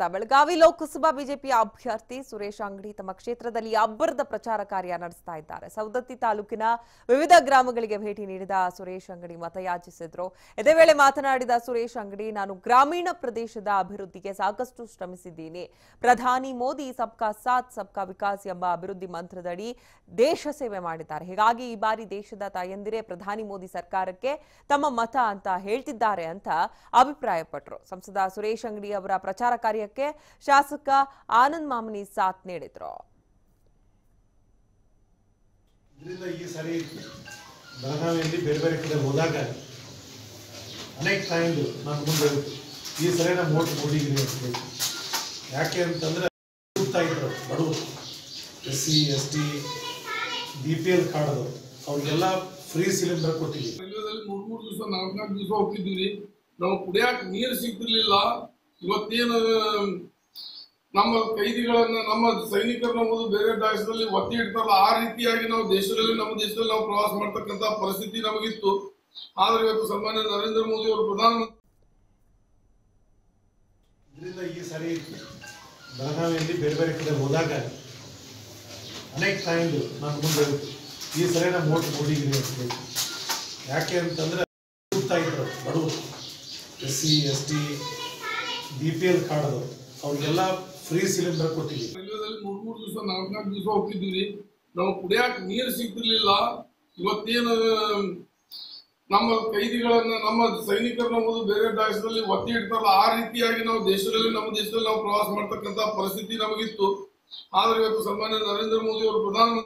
Belagavi Lok Sabha BJP ಅಭ್ಯರ್ಥಿ ಸುರೇಶ್ ಅಂಗಡಿ ತಮ್ಮ ಕ್ಷೇತ್ರದಲ್ಲಿ ಅಬ್ಬರದ ಪ್ರಚಾರ ಕಾರ್ಯ ನಡೆಸ್ತಾ ಇದ್ದಾರೆ. ಸವದತ್ತಿ ತಾಲೂಕಿನ ವಿವಿಧ ಗ್ರಾಮಗಳಿಗೆ ಭೇಟಿ ನೀಡಿದ ಸುರೇಶ್ ಅಂಗಡಿ ಮತಯಾಚಿಸಿದ್ರು. ಇದೇ ವೇಳೆ ಮಾತನಾಡಿದ ಸುರೇಶ್ ಅಂಗಡಿ, ನಾನು ಗ್ರಾಮೀಣ ಪ್ರದೇಶದ ಅಭಿವೃದ್ಧಿಗೆ ಸಾಕಷ್ಟು ಶ್ರಮಿಸಿದ್ದೀನಿ. ಪ್ರಧಾನಿ ಮೋದಿ ಸಬ್ಕಾ ಸಾಥ್, ಸಬ್ಕಾ ವಿಕಾಸ್ ಎಂಬ ಅಭಿವೃದ್ಧಿ ಮಂತ್ರದಡಿ ದೇಶ ಸೇವೆ ಮಾಡಿದ್ದಾರೆ. ಹೀಗಾಗಿ ಈ ಬಾರಿ ದೇಶದ ತಾಯಂದಿರೇ ಪ್ರಧಾನಿ ಮೋದಿ ಸರ್ಕಾರಕ್ಕೆ ತಮ್ಮ ಮತ ಅಂತ ಹೇಳ್ತಿದ್ದಾರೆ ಅಂತ ಅಭಿಪ್ರಾಯಪಟ್ಟರು ಸಂಸದ ಸುರೇಶ್ ಅಂಗಡಿ ಅವರ ಪ್ರಚಾರ ಕಾರ್ಯಕ್ಕೆ ಶಾಸಕ ಆನಂದ್ ಮಾಮನಿ ಸಾಥ್ ನೀಡಿದ್ರು. ಈ ಸಾರಿ ಬೆಳಗಾವಿಯಲ್ಲಿ ಬೇರೆ ಬೇರೆ ಕಡೆ ಹೋದಾಗ ಅನೇಕ ತಾಯಿಂದು ನಾನು ಮುಂದೆ ಈ ಸರಿ ನಮ್ಮ ಓಟ್ ಮೋಡಿಗಿರಿ ಅಂತ ಹೇಳಿ. ಯಾಕೆ ಅಂತಂದ್ರೆ ಇದ್ರು ಬಡವರು. S C S T B P L card ಅದು. ಅವ್ರಿಗೆಲ್ಲ ಫ್ರೀ ಸಿಲಿಂಡರ್ ಕೊಟ್ಟಿದ್ದೀವಿ. ರೈಲ್ವೆದಲ್ಲಿ ಮೂರ್ ಮೂರ್ ದಿವಸ ನಾಲ್ಕು ನಾಲ್ಕು ದಿವಸ ಹೋಗ್ತಿದ್ವಿ ನಾವು ಕುಡಿಯಾಕ ನೀರು ಸಿಗ್ತಿರ್ಲಿಲ್ಲ. ಇವತ್ತೇನು, ನಮ್ಮ ಕೈದಿಗಳನ್ನ, ನಮ್ಮ ಸೈನಿಕರನ್ನ ಓದು ಬೇರೆ ದೇಶದಲ್ಲಿ ಒತ್ತಿ ಇಡ್ತಾರಲ್ಲ, ಆ ರೀತಿಯಾಗಿ ನಾವು ದೇಶದಲ್ಲಿ, ನಮ್ಮ ದೇಶದಲ್ಲಿ ನಾವು ಪ್ರವಾಸ ಮಾಡ್ತಕ್ಕಂತ ಪರಿಸ್ಥಿತಿ ನಮಗಿತ್ತು. ಆದ್ರೆ ಇವತ್ತು ಸನ್ಮಾನ್ಯ ನರೇಂದ್ರ ಮೋದಿ ಅವರು ಪ್ರಧಾನಮಂತ್ರಿ ಇದರಿಂದ ಈ ಸಾರಿ ಬೆಳಗಾವಿಯಲ್ಲಿ ಬೇರೆ ಬೇರೆ ಕಡೆ ಹೋದಾಗ ಅನೇಕ ತಾಯಿಂದು ನಾನು ಮುಂದೆ ಈ ಸರಿ ನಮ್ಮ ಓಟ್ ಮೋಡಿಗಿರಿ ಅಂತೇಳಿ ಯಾಕೆ ಅಂತಂದ್ರೆ ಬಡವರು S C S T B P L ಅವ್ರಿಗೆಲ್ಲ ಫ್ರೀ ಸಿಲಿಂಡರ್ ಕೊಟ್ಟಿದ್ದೀವಿ. ಮೂರ್ ಮೂರ್ ದಿವಸ ನಾಲ್ಕು ನಾಲ್ಕು ದಿವಸ ಹೋಗ್ತಿದ್ವಿ ನಾವು ಕುಡಿಯಕ್ಕೆ ನೀರು ಸಿಗ್ತಿರ್ಲಿಲ್ಲ. ಇವತ್ತೇನು, ನಮ್ಮ ಕೈದಿಗಳನ್ನ, ನಮ್ಮ ಸೈನಿಕರನ್ನ ಓದು ಬೇರೆ ದೇಶದಲ್ಲಿ ಒತ್ತಿ ಇಡ್ತಾರಲ್ಲ, ಆ ರೀತಿಯಾಗಿ ನಾವು ದೇಶದಲ್ಲಿ, ನಮ್ಮ ದೇಶದಲ್ಲಿ ನಾವು ಪ್ರವಾಸ ಮಾಡ್ತಕ್ಕಂತ ಪರಿಸ್ಥಿತಿ ನಮಗಿತ್ತು. ಆದ್ರೆ ಇವತ್ತು ಸನ್ಮಾನ್ಯ ನರೇಂದ್ರ ಮೋದಿ ಅವರು ಪ್ರಧಾನಮಂತ್ರಿ